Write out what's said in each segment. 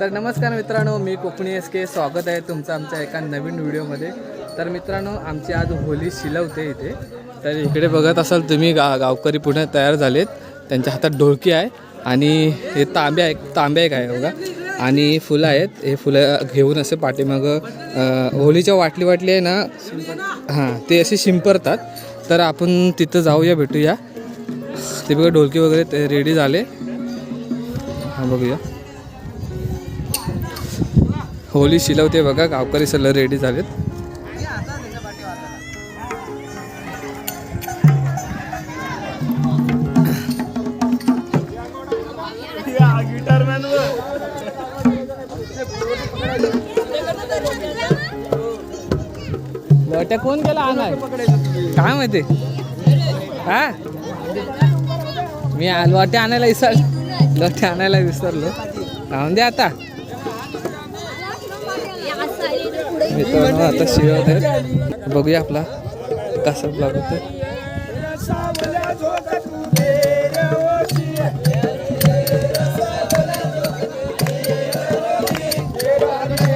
तर नमस्कार मित्रांनो मी कोकणी एस के स्वागत आहे तुमचं आमच्या एका नवीन व्हिडिओमध्ये. तर मित्रांनो आमची आज होली शिलवते इथे. तर इकडे बघत असाल तुम्ही गा गावकरी पुणे तयार झालेत. त्यांच्या हातात ढोलकी आहे आणि हे तांबे आहे तांबे एक आहे बघा. आणि फुलं आहेत. हे फुलं घेऊन असे पाठीमागं होलीच्या वाटली वाटली आहे ना हां ते असे शिंपरतात. तर आपण तिथं जाऊया भेटूया. ते बघा ढोलकी वगैरे ते रेडी झाले. हां बघूया. होली शिलवते बघा गावकरी सगळं रेडी झालेत. लट्या कोण केला आणाय काय माहिती? हा? मी आ- आणायला विसर लोट्या आणायला विसरलो. राहून दे आता. मित्रांनो आता शिवत आहेत बघूया आपला कसा ब्लॉग होतो फोटो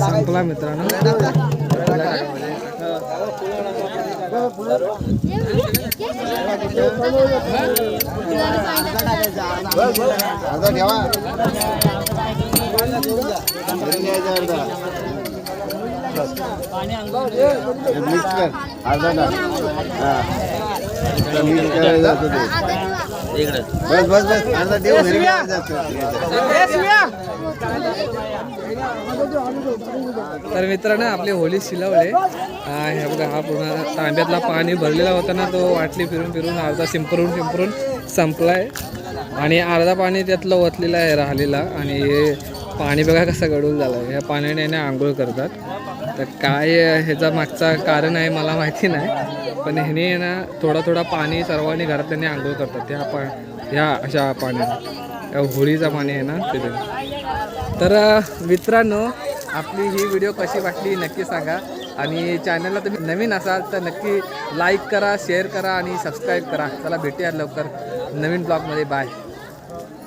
संपला मित्रांनो अर्धा ठेवा घरी न्यायचं अर्धा हे मिक्स कर अर्धा टाक हा आता मिक्स बस बस बस. अर्धा घरी. तर मित्रांनो आपले होली शिलवले. हा, बघा हा पूर्ण तांब्यातला पाणी भरलेला होता ना तो वाटली फिरून फिरून अर्धा शिंपरून शिंपरून संपलाय. आणि अर्धा पाणी त्यातलं ओतलेलं आहे राहिलेला. आणि हे पाणी बघा कसं गडून झालं ह्या पाण्याने याने आंघोळ करतात. तर काय ह्याचा मागचा कारण आहे मला माहिती नाही. पण ह्याने आहे ना थोडा थोडा पाणी सर्वांनी घरातल्याने आंघोळ करतात. त्या पा ह्या अशा पाण्याने. या होळीचं पाणी आहे ना तिथे. तर मित्रांनो आपली ही व्हिडिओ कशी वाटली नक्की सांगा. आणि चॅनलला तुम्ही नवीन असाल तर नक्की लाईक करा शेअर करा आणि सबस्क्राईब करा. चला भेटूया लवकर नवीन ब्लॉगमध्ये. बाय.